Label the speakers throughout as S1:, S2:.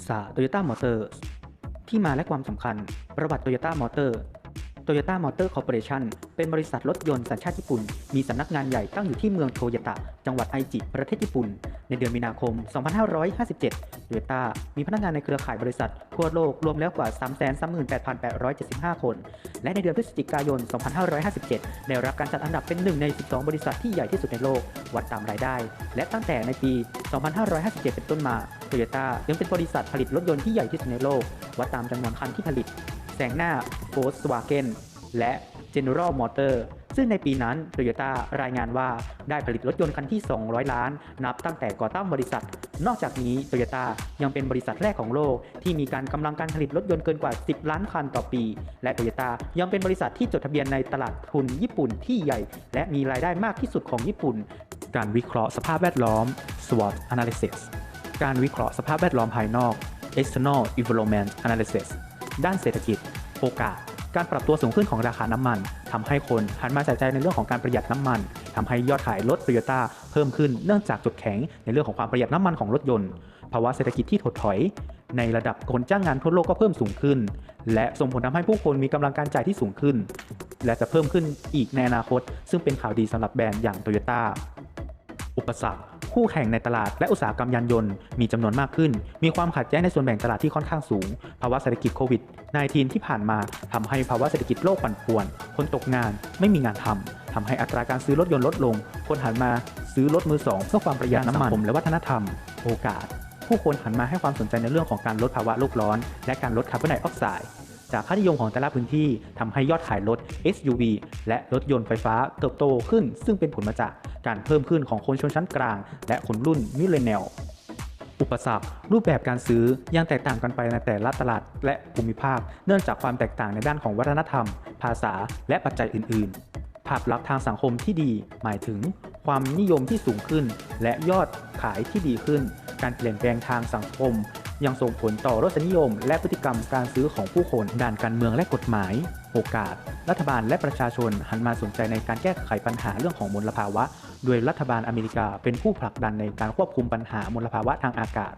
S1: ศึกษา Toyota Motors ที่มาและความสำคัญ ประวัติ Toyota Motors Toyota Motor Corporation เป็นบริษัทรถยนต์สัญชาติญี่ปุ่น มีสำนักงานใหญ่ตั้งอยู่ที่เมืองโทโยตะ จังหวัดไอจิ ประเทศญี่ปุ่น ในเดือนมีนาคม 2557 Toyota มีพนักงานในเครือข่ายบริษัท ทั่วโลกรวมแล้วกว่า 338,875 คน และในเดือนพฤศจิกายน 2557 ได้รับการจัดอันดับเป็นหนึ่งใน 12 บริษัทที่ใหญ่ที่สุดในโลก วัดตามรายได้ และตั้งแต่ในปี 2557 เป็นต้นมาโตโยต้ายังเป็นบริษัทผลิตรถยนต์ที่ใหญ่ที่สุดในโลก วัดตามจำนวนคันที่ผลิต แซงหน้า Volkswagen และ General Motor ซึ่งในปีนั้น Toyota รายงานว่าได้ผลิตรถยนต์คันที่ 200 ล้าน นับตั้งแต่ก่อตั้งบริษัท นอกจากนี้ Toyota ยังเป็นบริษัทแรกของโลก ที่มีการกำลังการผลิตรถยนต์เกินกว่า 10 ล้านคันต่อปี และ Toyota ยังเป็นบริษัทที่จดทะเบียนในตลาดทุนญี่ปุ่นที่ใหญ่ และมีรายได้มากที่สุดของญี่ปุ่น การวิเคราะห์สภาพแวดล้อม SWOT analysis การวิเคราะห์สภาพแวดล้อมภายนอก external environment analysis ด้านเศรษฐกิจ โอกาส การปรับตัวสูงขึ้นของราคาน้ำมันทำให้คนหันมาใส่ใจในเรื่องของการประหยัดน้ำมันทำให้ยอดขายรถโตโยต้าเพิ่มขึ้นเนื่องจากจุดแข็งในเรื่องของความประหยัดน้ำมันของรถยนต์ภาวะเศรษฐกิจที่ถดถอย ในระดับคนจ้างงานทั่วโลกก็เพิ่มสูงขึ้น และส่งผลทำให้ผู้คนมีกำลังการจ่ายที่สูงขึ้น และจะเพิ่มขึ้นอีกในอนาคต ซึ่งเป็นข่าวดีสำหรับแบรนด์อย่างโตโยต้า อุปสรรค คู่แข่งในตลาดและอุตสาหกรรมยานยนต์มีจำนวนมากขึ้น มีความขัดแย้งในส่วนแบ่งตลาดที่ค่อนข้างสูง ภาวะเศรษฐกิจโควิด -19 ที่ผ่านมาทำให้ภาวะเศรษฐกิจโลกปั่นป่วน คนตกงานไม่มีงานทำทำให้อัตราการซื้อรถยนต์ลดลง คนหันมาซื้อรถมือสองเพื่อความประหยัดน้ำมันและวัฒนธรรม โอกาส ผู้คนหันมาให้ความสนใจในเรื่องของการลดภาวะโลกร้อน และการลดคาร์บอนไดออกไซด์ จากค่านิยมของแต่ละพื้นที่ทำให้ยอดขายรถ SUV และรถยนต์ไฟฟ้าเติบโตขึ้น ซึ่งเป็นผลมาจากการเพิ่มขึ้นของคนชนชั้นกลาง และคนรุ่นมิเลเนียลอุปสรรครูปแบบการซื้อยังแตกต่างกันไปในแต่ละตลาดและภูมิภาค เนื่องจากความแตกต่างในด้านของวัฒนธรรม ภาษา และปัจจัยอื่น ๆ ภาพลักษณ์ทางสังคมที่ดี หมายถึง ความนิยมที่สูงขึ้น และยอดขายที่ดีขึ้น การเปลี่ยนแปลงทางสังคม ยังส่งผลต่อรสนิยม และพฤติกรรมการซื้อของผู้คนด้านการเมืองและกฎหมาย โอกาส รัฐบาลและประชาชนหันมาสนใจในการแก้ไขปัญหาเรื่องของมลภาวะ โดยรัฐบาลอเมริกาเป็นผู้ผลักดันในการควบคุมปัญหามลภาวะทางอากาศ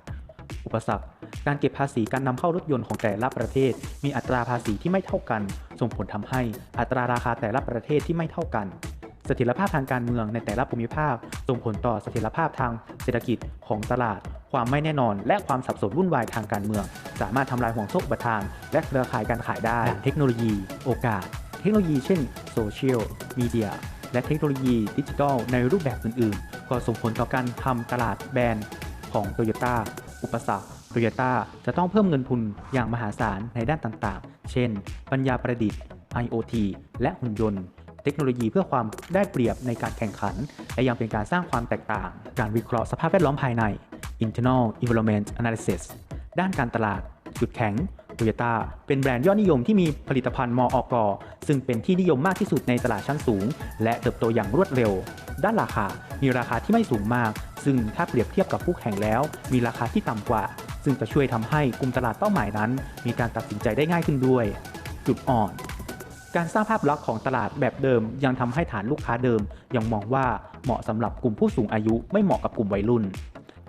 S1: อุปสรรค การเก็บภาษีการนำเข้ารถยนต์ของแต่ละประเทศ มีอัตราภาษีที่ไม่เท่ากัน ส่งผลทำให้อัตราราคาแต่ละประเทศที่ไม่เท่ากันเสถียรภาพทางการเมืองในแต่ละภูมิภาคส่งผลต่อเสถียรภาพทางเศรษฐกิจของตลาด ความไม่แน่นอน และความสับสนวุ่นวายทางการเมือง สามารถทำลายห่วงโซ่อุปทาน และเครือข่ายการขายได้เทคโนโลยี โอกาส เทคโนโลยีเช่นโซเชียลมีเดียและเทคโนโลยีดิจิทัลในรูปแบบอื่น ๆ ก็ส่งผลต่อการทำตลาดแบรนด์ของโตโยต้าอุปสรรคโตโยต้าจะต้องเพิ่มเงินทุนอย่างมหาศาลในด้านต่างๆ เช่น ปัญญาประดิษฐ์ IoT และหุ่นยนต์ เทคโนโลยีเพื่อความได้เปรียบในการแข่งขัน และยังเป็นการสร้างความแตกต่าง การวิเคราะห์สภาพแวดล้อมภายใน internal environment analysis ด้านการตลาด จุดแข็งโตโยต้าเป็นแบรนด์ยอดนิยมที่มีผลิตภัณฑ์มออกซึ่งเป็นที่นิยมมากที่สุดในตลาดชั้นสูง และเติบโตอย่างรวดเร็ว ด้านราคา มีราคาที่ไม่สูงมาก ซึ่งถ้าเปรียบเทียบกับคู่แข่งแล้ว มีราคาที่ต่ำกว่า ซึ่งจะช่วยทำให้กลุ่มตลาดเป้าหมายนั้น มีการตัดสินใจได้ง่ายขึ้นด้วย จุดอ่อน การสร้างภาพลักษณ์ของตลาดแบบเดิม ยังทำให้ฐานลูกค้าเดิม ยังมองว่าเหมาะสำหรับกลุ่มผู้สูงอายุไม่เหมาะกับกลุ่มวัยรุ่น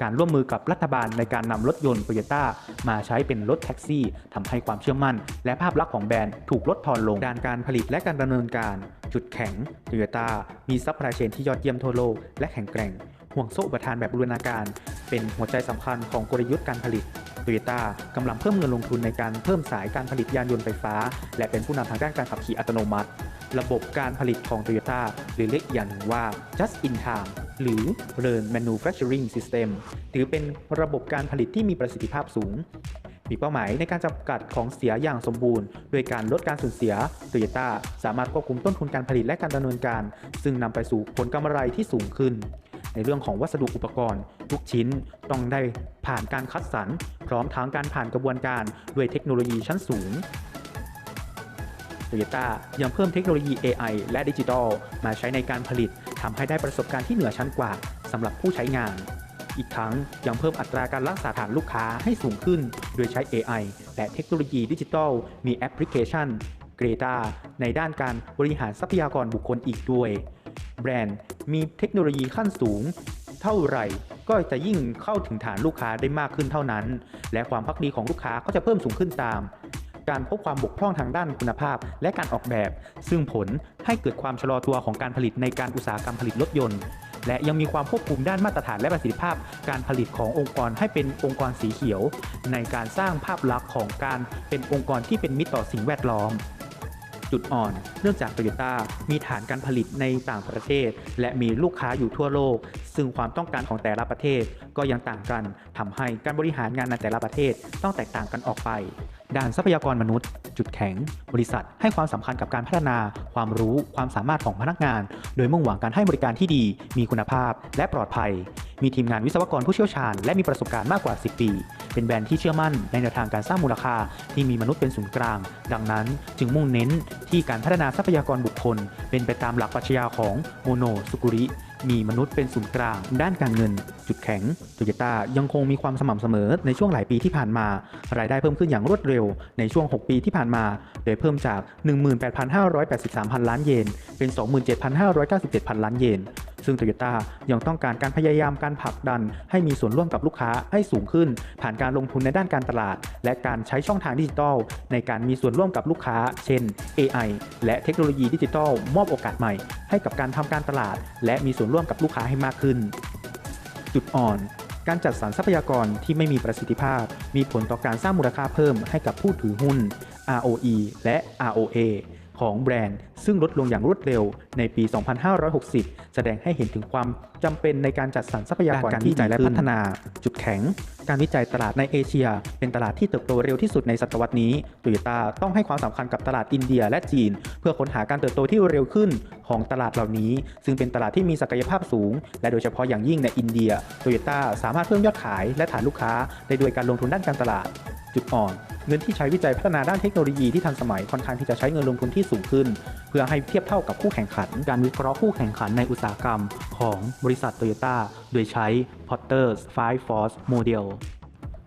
S1: การร่วมมือกับรัฐบาลในการนำรถยนต์โตโยต้ามาใช้เป็นรถแท็กซี่ทำให้ความเชื่อมั่น และภาพลักษณ์ของแบรนด์ถูกลดทอนลงด้านการผลิตและการดำเนินการ จุดแข็งโตโยต้ามีซัพพลายเชนที่ยอดเยี่ยมทั่วโลกและแข็งแกร่ง ห่วงโซ่อุปทานแบบบูรณาการ เป็นหัวใจสำคัญของกลยุทธ์การผลิตโตโยต้ากำลังเพิ่มเงินลงทุนในการเพิ่มสายการผลิตยานยนต์ไฟฟ้า และเป็นผู้นำทางด้านการขับขี่อัตโนมัติ ระบบการผลิตของ Toyota หรือเรียกอีกอย่างหนึ่งว่า just in time หรือ Learn Manufacturing System ถือเป็นระบบการผลิตที่มีประสิทธิภาพสูง มีเป้าหมายในการจำกัดของเสียอย่างสมบูรณ์ โดยการลดการสูญเสีย Toyota สามารถควบคุมต้นทุนการผลิตและการดำเนินการ ซึ่งนำไปสู่ผลกำไรที่สูงขึ้น ในเรื่องของวัสดุอุปกรณ์ ทุกชิ้นต้องได้ผ่านการคัดสรร พร้อมทั้งการผ่านกระบวนการด้วยเทคโนโลยีชั้นสูง Toyota ยังเพิ่มเทคโนโลยี AI และดิจิทัลมาใช้ในการผลิต ทำให้ได้ประสบการณ์ที่เหนือชั้นกว่าสำหรับผู้ใช้งาน อีกทั้งยังเพิ่มอัตราการรักษาฐานลูกค้าให้สูงขึ้น โดยใช้ AI และเทคโนโลยีดิจิทัล มีแอปพลิเคชัน Greta ในด้านการบริหารทรัพยากรบุคคลอีกด้วย แบรนด์มีเทคโนโลยีขั้นสูง เท่าไหร่ก็จะยิ่งเข้าถึงฐานลูกค้าได้มากขึ้นเท่านั้น และความพักดีของลูกค้าก็จะเพิ่มสูงขึ้นตาม การพบความบกพร่องทางด้านคุณภาพ และการออกแบบ ซึ่งผลให้เกิดความชะลอตัวของการผลิตในการอุตสาหกรรมผลิตรถยนต์ และยังมีความควบคุมด้านมาตรฐานและประสิทธิภาพ การผลิตขององค์กรให้เป็นองค์กรสีเขียว ในการสร้างภาพลักษณ์ของการเป็นองค์กรที่เป็นมิตรต่อสิ่งแวดล้อมจุดอ่อน เนื่องจากโตโยต้ามีฐานการผลิตในต่างประเทศ และมีลูกค้าอยู่ทั่วโลก ซึ่งความต้องการของแต่ละประเทศก็ยังต่างกันทำให้การบริหารงานในแต่ละประเทศต้องแตกต่างกันออกไป ด้านทรัพยากรมนุษย์ จุดแข็ง บริษัท ให้ความสำคัญกับการพัฒนา ความรู้ ความสามารถของพนักงาน โดยมุ่งหวังการให้บริการที่ดี มีคุณภาพ และปลอดภัย มีทีมงานวิศวกรผู้เชี่ยวชาญ และมีประสบการณ์มากกว่า 10 ปี เป็นแบรนด์ที่เชื่อมั่นในแนวทางการสร้างมูลค่าที่มีมนุษย์เป็นศูนย์กลาง ดังนั้น จึงมุ่งเน้นที่การพัฒนาทรัพยากรบุคคล เป็นไปตามหลักปรัชญาของโมโนสุกุริ มีมนุษย์เป็นศูนย์กลาง ด้านการเงิน จุดแข็งโตโยต้ายังคงมีความสม่ำเสมอในช่วงหลายปีที่ผ่านมา รายได้เพิ่มขึ้นอย่างรวดเร็วในช่วง 6 ปีที่ผ่านมา โดยเพิ่มจาก 18,583 พันล้านเยน เป็น 27,597 พันล้านเยน ซึ่งโตโยต้ายังต้องการการพยายามการผลักดัน ให้มีส่วนร่วมกับลูกค้าให้สูงขึ้น ผ่านการลงทุนในด้านการตลาด และการใช้ช่องทางดิจิทัล ในการมีส่วนร่วมกับลูกค้า เช่น AI และเทคโนโลยีดิจิทัล มอบโอกาสใหม่ ให้กับการทำการตลาด และมีส่วนร่วมกับลูกค้าให้มากขึ้น จุดอ่อน การจัดสรรทรัพยากรที่ไม่มีประสิทธิภาพ มีผลต่อการสร้างมูลค่าเพิ่มให้กับผู้ถือหุ้น ROE และ ROA ของแบรนด์ ซึ่งลดลงอย่างรวดเร็วในปี 2560 แสดงให้เห็นถึงความจำเป็นในการจัดสรรทรัพยากรการวิจัยและพัฒนา จุดแข็ง การวิจัยตลาดในเอเชีย เป็นตลาดที่เติบโตเร็วที่สุดในศตวรรษนี้โตโยต้าต้องให้ความสำคัญกับตลาดอินเดียและจีน เพื่อค้นหาการเติบโตที่เร็วขึ้นของตลาดเหล่านี้ ซึ่งเป็นตลาดที่มีศักยภาพสูง และโดยเฉพาะอย่างยิ่งในอินเดียโตโยต้าสามารถเพิ่มยอดขายและฐานลูกค้าได้ด้วยการลงทุนด้านการตลาด จุดอ่อน เงินที่ใช้วิจัยพัฒนาด้านเทคโนโลยีที่ทันสมัยค่อนข้างที่จะใช้เงินลงทุนที่สูงขึ้น เพื่อให้เทียบเท่ากับคู่แข่งขัน การวิเคราะห์คู่แข่งขันในอุตสาหกรรมของบริษัทโตโยต้าโดยใช้ Potter's Five Force Model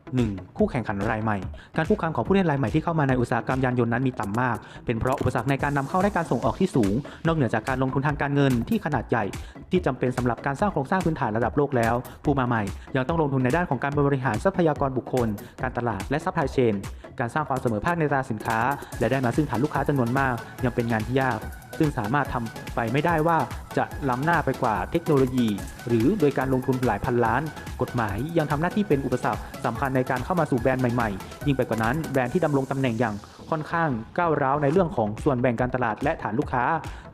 S1: 1. คู่แข่งขันรายใหม่ การคุกคามของผู้เล่นรายใหม่ที่เข้ามาในอุตสาหกรรมยานยนต์นั้นมีต่ำมาก เป็นเพราะอุปสรรคในการนำเข้าและการส่งออกที่สูง นอกเหนือจากการลงทุนทางการเงินที่ขนาดใหญ่ ที่จำเป็นสำหรับการสร้างโครงสร้างพื้นฐานระดับโลกแล้ว ผู้มาใหม่ ยังต้องลงทุนในด้านของการบริหารทรัพยากรบุคคล การตลาดและซัพพลายเชน การสร้างความเสมอภาคในตลาดสินค้า และได้มาซึ่งฐานลูกค้าจำนวนมาก ยังเป็นงานที่ยาก ซึ่งสามารถทำไปไม่ได้ว่าจะล้ำหน้าไปกว่าเทคโนโลยี หรือโดยการลงทุนหลายพันล้าน กฎหมายยังทำหน้าที่เป็นอุปสรรคสำคัญในการเข้ามาสู่แบรนด์ใหม่ๆ ยิ่งไปกว่านั้นแบรนด์ที่ดำรงตำแหน่งอย่างค่อนข้างก้าวร้าวในเรื่องของส่วนแบ่งการตลาดและฐานลูกค้า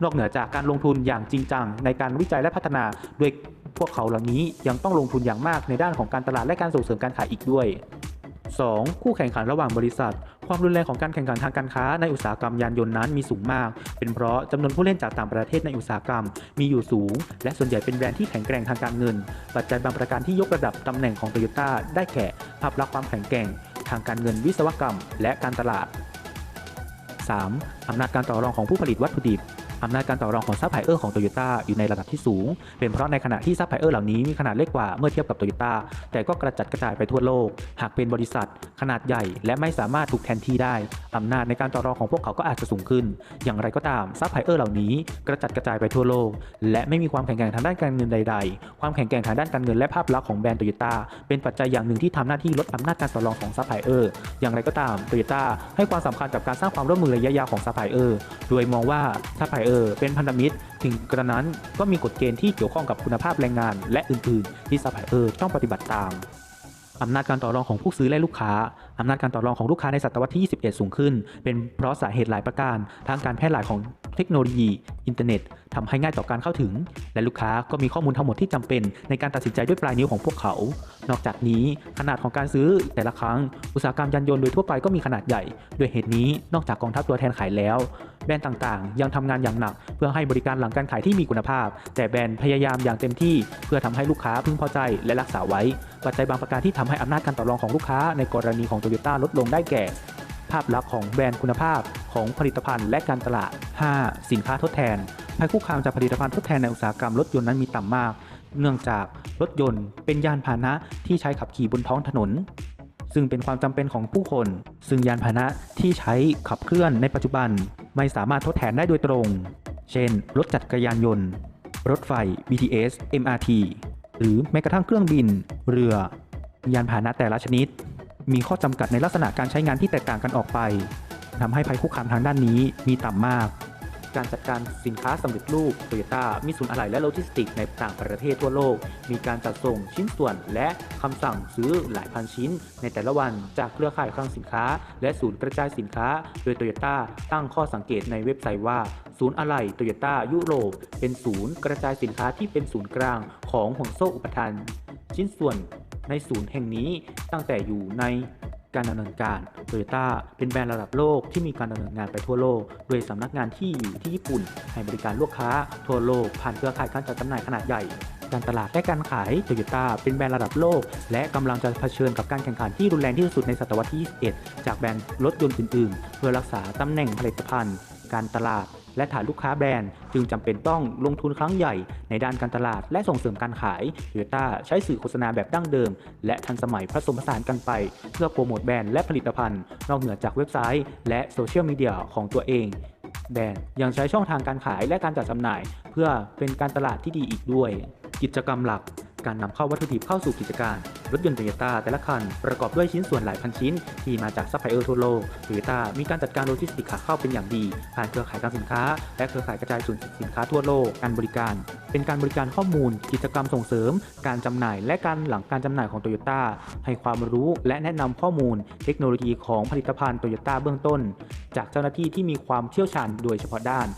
S1: นอกเหนือจากการลงทุนอย่างจริงจังในการวิจัยและพัฒนาด้วยพวกเขาเหล่านี้ยังต้องลงทุนอย่างมากในด้านของการตลาดและการส่งเสริมการขายอีกด้วย 2. คู่แข่งขันระหว่างบริษัท ความรุนแรงของการแข่งขันทางการค้าในอุตสาหกรรมยานยนต์นั้นมีสูงมาก เป็นเพราะจำนวนผู้เล่นจากต่างประเทศในอุตสาหกรรมมีอยู่สูง และส่วนใหญ่เป็นแบรนด์ที่แข็งแกร่งทางการเงิน ปัจจัยบางประการที่ยกระดับตำแหน่งของโตโยต้าได้แก่ภาพลักษณ์ความแข็งแกร่ง ทางการเงินวิศวกรรม และการตลาด 3. อำนาจการต่อรองของผู้ผลิตวัตถุดิบ อำนาจการต่อรองของซัพพลายเออร์ของโตโยต้าอยู่ในระดับที่สูง เป็นเพราะในขณะที่ซัพพลายเออร์เหล่านี้มีขนาดเล็กกว่าเมื่อเทียบกับโตโยต้าแต่ก็กระจัดกระจายไปทั่วโลก หากเป็นบริษัท ขนาดใหญ่ และไม่สามารถถูกแทนที่ได้อำนาจในการต่อรองของพวกเขาก็อาจจะสูงขึ้น อย่างไรก็ตามซัพพลายเออร์เหล่านี้กระจัดกระจายไปทั่วโลก และไม่มีความแข็งแกร่งทางด้านการเงินใด ๆ ความแข็งแกร่งทางด้านการเงินและภาพลักษณ์ของแบรนด์โตโยต้าเป็นปัจจัยอย่างหนึ่งที่ทำหน้าที่ลดอำนาจการต่อรองของซัพพลายเออร์อย่างไรก็ตามโตโยต้าให้ความสำคัญกับการสร้างความร่วมมือระยะยาวของซัพพลายเออร์โดยมองว่าซัพพลายเออร์เป็นพันธมิตร ถึงกระนั้นก็มีกฎเกณฑ์ที่เกี่ยวข้องกับคุณภาพแรงงาน และอื่น ๆ ที่ซัพพลายเออร์ต้องปฏิบัติตามอำนาจการต่อรองของผู้ซื้อและลูกค้า อำนาจการต่อรองของลูกค้าในศตวรรษที่ 21 สูงขึ้น เป็นเพราะสาเหตุหลายประการ ทั้งการแพร่หลายของเทคโนโลยี อินเทอร์เน็ตทำให้ง่ายต่อการเข้าถึง และลูกค้าก็มีข้อมูลทั้งหมดที่จำเป็นในการตัดสินใจด้วยปลายนิ้วของพวกเขา นอกจากนี้ขนาดของการซื้อแต่ละครั้ง อุตสาหกรรมยานยนต์โดยทั่วไปก็มีขนาดใหญ่ ด้วยเหตุนี้ นอกจากกองทัพตัวแทนขายแล้ว แบรนด์ต่างๆ ยังทำงานอย่างหนัก เพื่อให้บริการหลังการขายที่มีคุณภาพ แต่แบรนด์พยายามอย่างเต็มที่ เพื่อทำให้ลูกค้าพึงพอใจและรักษาไว้ ปัจจัยบางประการที่ทำให้อำนาจการต่อรองของลูกค้าในกรณีของโตโยต้าลดลงได้แก่ ภาพลักษณ์ของแบรนด์คุณภาพของผลิตภัณฑ์และการตลาด 5. สินค้าทดแทนภัยคุกคามจากผลิตภัณฑ์ทดแทนในอุตสาหกรรมรถยนต์นั้นมีต่ำมาก เนื่องจากรถยนต์เป็นยานพาหนะที่ใช้ขับขี่บนท้องถนน ซึ่งเป็นความจำเป็นของผู้คน ซึ่งยานพาหนะที่ใช้ขับเคลื่อนในปัจจุบัน ไม่สามารถทดแทนได้โดยตรง เช่น รถจักรยานยนต์ รถไฟ BTS MRT หรือแม้กระทั่งเครื่องบิน เรือ ยานพาหนะแต่ละชนิด มีข้อจำกัดในลักษณะการใช้งานที่แตกต่างกันออกไปทำให้ภัยคุกคามทางด้านนี้มีต่ำมาก การจัดการสินค้าสำเร็จรูปโตโยต้ามีศูนย์อะไหล่และโลจิสติกส์ในต่างประเทศทั่วโลก มีการจัดส่งชิ้นส่วนและคำสั่งซื้อหลายพันชิ้น ในแต่ละวันจากเครือข่ายคลังสินค้า และศูนย์กระจายสินค้า โดยโตโยต้าตั้งข้อสังเกตในเว็บไซต์ว่าศูนย์อะไหล่โตโยต้ายุโรปเป็นศูนย์กระจายสินค้าที่เป็นศูนย์กลางของห่วงโซ่อุปทานชิ้นส่วนในศูนย์แห่งนี้ตั้งแต่อยู่ใน การดำเนินการโตโยต้าเป็นแบรนด์ระดับโลกที่มีการดำเนินงานไปทั่วโลก โดยสำนักงานที่อยู่ที่ญี่ปุ่น ให้บริการลูกค้าทั่วโลก ผ่านเครือข่ายการจัดจำหน่ายขนาดใหญ่การตลาดและการขายโตโยต้าเป็นแบรนด์ระดับโลก และกำลังจะเผชิญกับการแข่งขันที่รุนแรงที่สุดในศตวรรษที่ 21 จากแบรนด์รถยนต์อื่น ๆ เพื่อรักษาตำแหน่งผลิตภัณฑ์ การตลาด และฐานลูกค้าแบรนด์ จึงจำเป็นต้องลงทุนครั้งใหญ่ในด้านการตลาดและส่งเสริมการขายโตโยต้าใช้สื่อโฆษณาแบบดั้งเดิม และทันสมัยผสมผสานกันไป เพื่อโปรโมทแบรนด์และผลิตภัณฑ์ นอกเหนือจากเว็บไซต์และโซเชียลมีเดียของตัวเอง แบรนด์ยังใช้ช่องทางการขายและการจัดจำหน่าย เพื่อเป็นการตลาดที่ดีอีกด้วย กิจกรรมหลัก การนำเข้าวัตถุดิบเข้าสู่กิจการ รถยนต์โตโยต้าแต่ละคัน ประกอบด้วยชิ้นส่วนหลายพันชิ้น ที่มาจากซัพพลายเออร์ทั่วโลกโตโยต้ามีการจัดการโลจิสติกส์ขาเข้าเป็นอย่างดี ผ่านเครือข่ายการสินค้า และเครือข่ายกระจายศูนสินค้าทั่วโลกการบริการ เป็นการบริการข้อมูล กิจกรรมส่งเสริม การจำหน่าย และการหลังการจำหน่ายของโตโยต้าให้ความรู้และแนะนำข้อมูล เทคโนโลยีของผลิตภัณฑ์โตโยต้าเบื้องต้น จากเจ้าหน้าที่ที่มีความเชี่ยวชาญโดยเฉพาะด้าน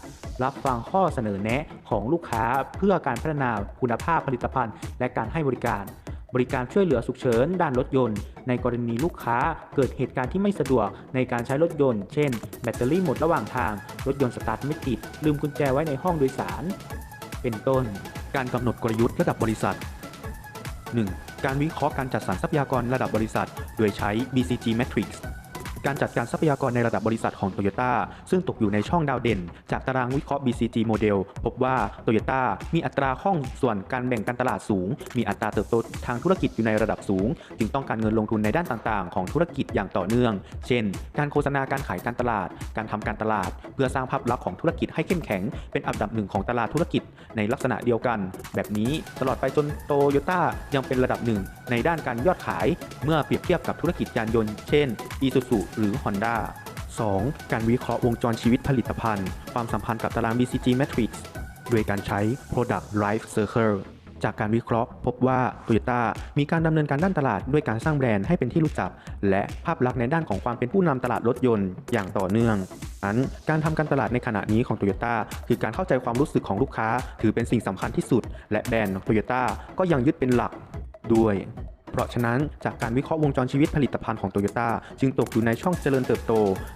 S1: รับฟังข้อเสนอแนะของลูกค้าเพื่อการพัฒนาคุณภาพผลิตภัณฑ์ และการให้บริการ บริการช่วยเหลือฉุกเฉินด้านรถยนต์ ในกรณีลูกค้าเกิดเหตุการณ์ที่ไม่สะดวกในการใช้รถยนต์ เช่น แบตเตอรี่หมดระหว่างทาง รถยนต์สตาร์ทไม่ติด ลืมกุญแจไว้ในห้องโดยสาร เป็นต้น การกำหนดกลยุทธ์ระดับบริษัท 1. การวิเคราะห์การจัดสรรทรัพยากรระดับบริษัท โดยใช้ BCG Matrix การจัดการทรัพยากรในระดับบริษัทของ Toyota ซึ่งตกอยู่ในช่องดาวเด่น จากตารางวิเคราะห์ BCG โมเดลพบว่า Toyota มีอัตราห้องส่วนการแบ่งการตลาดสูง มีอัตราเติบโตทางธุรกิจอยู่ในระดับสูง จึงต้องการเงินลงทุนในด้านต่างๆ ของธุรกิจอย่างต่อเนื่อง เช่น การโฆษณาการขายการตลาด การทำการตลาด เพื่อสร้างภาพลักษณ์ของธุรกิจให้เข้มแข็ง เป็นอันดับหนึ่งของตลาดธุรกิจในลักษณะเดียวกัน แบบนี้ตลอดไปจนโตโยต้ายังเป็นระดับหนึ่งในด้านการยอดขาย เมื่อเปรียบเทียบกับธุรกิจยานยนต์ เช่น Isuzu หรือ Honda 2. การวิเคราะห์วงจรชีวิตผลิตภัณฑ์ ความสัมพันธ์กับตาราง BCG Matrix โดยการใช้ Product Life Circle จากการวิเคราะห์พบว่า Toyota มีการดำเนินการด้านตลาดด้วยการสร้างแบรนด์ให้เป็นที่รู้จัก และภาพลักษณ์ในด้านของความเป็นผู้นำตลาดรถยนต์อย่างต่อเนื่องนั้นการทำการตลาดในขณะนี้ของ Toyota คือการเข้าใจความรู้สึกของลูกค้า ถือเป็นสิ่งสำคัญที่สุด และแบรนด์ Toyota ก็ยังยึดเป็นหลักด้วย เพราะฉะนั้นจากการวิเคราะห์วงจรชีวิตผลิตภัณฑ์ของโตโยต้าจึงตกอยู่ในช่องเจริญเติบโต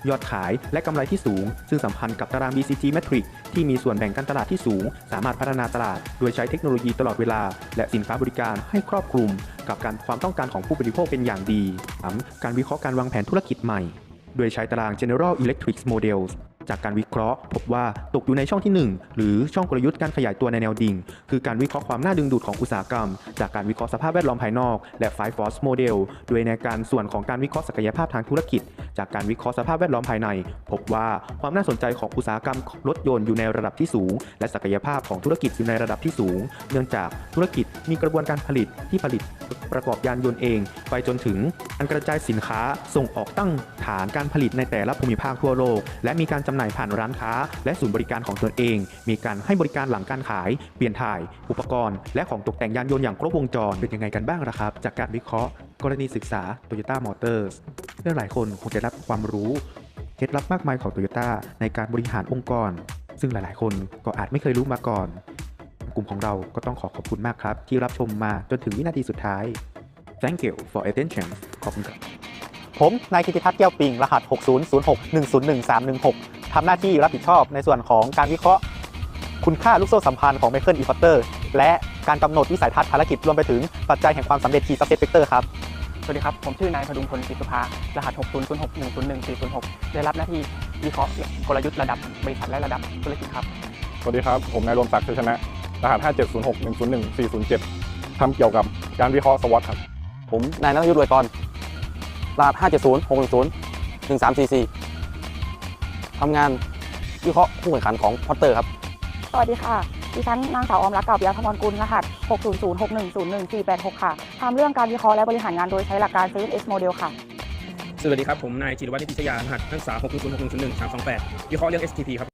S1: ยอดขายและกำไรที่สูง ซึ่งสัมพันธ์กับตาราง BCG Matrix ที่มีส่วนแบ่งการตลาดที่สูง สามารถพัฒนาตลาด โดยใช้เทคโนโลยีตลอดเวลา และสินค้าบริการให้ครอบคลุม กับการความต้องการของผู้บริโภคเป็นอย่างดี 3. การวิเคราะห์การวางแผนธุรกิจใหม่ โดยใช้ตาราง General Electric Models จากการวิเคราะห์ พบว่าตกอยู่ในช่องที่ 1 หรือช่องกลยุทธ์การขยายตัวในแนวดิ่ง คือการวิเคราะห์ความน่าดึงดูดของอุตสาหกรรม จากการวิเคราะห์สภาพแวดล้อมภายนอก และ Five Force Model โดยในการส่วนของการวิเคราะห์ศักยภาพทางธุรกิจ จากการวิเคราะห์สภาพแวดล้อมภายใน พบว่าความน่าสนใจของอุตสาหกรรมรถยนต์อยู่ในระดับที่สูง และศักยภาพของธุรกิจอยู่ในระดับที่สูง เนื่องจากธุรกิจมีกระบวนการผลิตที่ผลิตประกอบยานยนต์เอง ไปจนถึงการกระจายสินค้าส่งออกตั้งฐานการผลิตในแต่ละภูมิภาคทั่วโลก และมีการจำหน่ายผ่านร้านค้า และศูนย์บริการของตนเอง มีการให้บริการหลังการขาย เปลี่ยนถ่าย อุปกรณ์ และของตกแต่งยานยนต์อย่างครบวงจร เป็นยังไงกันบ้างล่ะครับ จากการวิเคราะห์ กรณีศึกษา Toyota Motors เรื่อหลายคนคงจะรับความรู้เคล็ดลับมากมายของ Toyota ในการบริหารองค์กร ซึ่งหลาย ๆ คนก็อาจไม่เคยรู้มาก่อน กลุ่มของเราก็ต้องขอขอบคุณมากครับ ที่รับชมมาจนถึงวินาทีสุดท้าย Thank you for attention ขอบคุณครับ
S2: ผม นายกิติพัฒน์แก้วปิง รหัส 6006101316 ทำหน้าที่รับผิดชอบในส่วนของการวิเคราะห์ คุณค่าลูกโซ่สัมพันธ์ของไมเคิลอีฟอตเตอร์และการกำหนดวิสัยทัศน์ภารกิจรวมไปถึงปัจจัยแห่งความสำเร็จ Key Success Factor ครับ
S3: สวัสดีครับ ผมชื่อนายพดุงพลศิสุภารหัส 6006101406 ได้รับหน้าที่วิเคราะห์กลยุทธ์ระดับบริษัทและระดับธุรกิจครับ
S4: สวัสดีครับ ผมนายรวมศักดิ์ชัยชนะ รหัส 5706101407ทำเกี่ยวกับการวิเคราะห์สวอตครับ
S5: ผมนายนัทยุทธรวยกร รหัส570 610 1344ทำงานวิเคราะห์ผู้แข่งขันของพอตเตอร์ครับ
S6: สวัสดีค่ะ ดิฉันนางสาวออมรักเก่าปิยธมรกุลรหัส 60061011486 ค่ะทำเรื่องการวิเคราะห์และบริหารงานโดยใช้หลักการ 7S Model ค่ะ
S7: สวัสดีครับ ผมนายจิรวัฒน์นิติชยารหัสนักศึกษา6 0 6 1 0 1 3 2 8 วิเคราะห์เรื่อง STP ครับ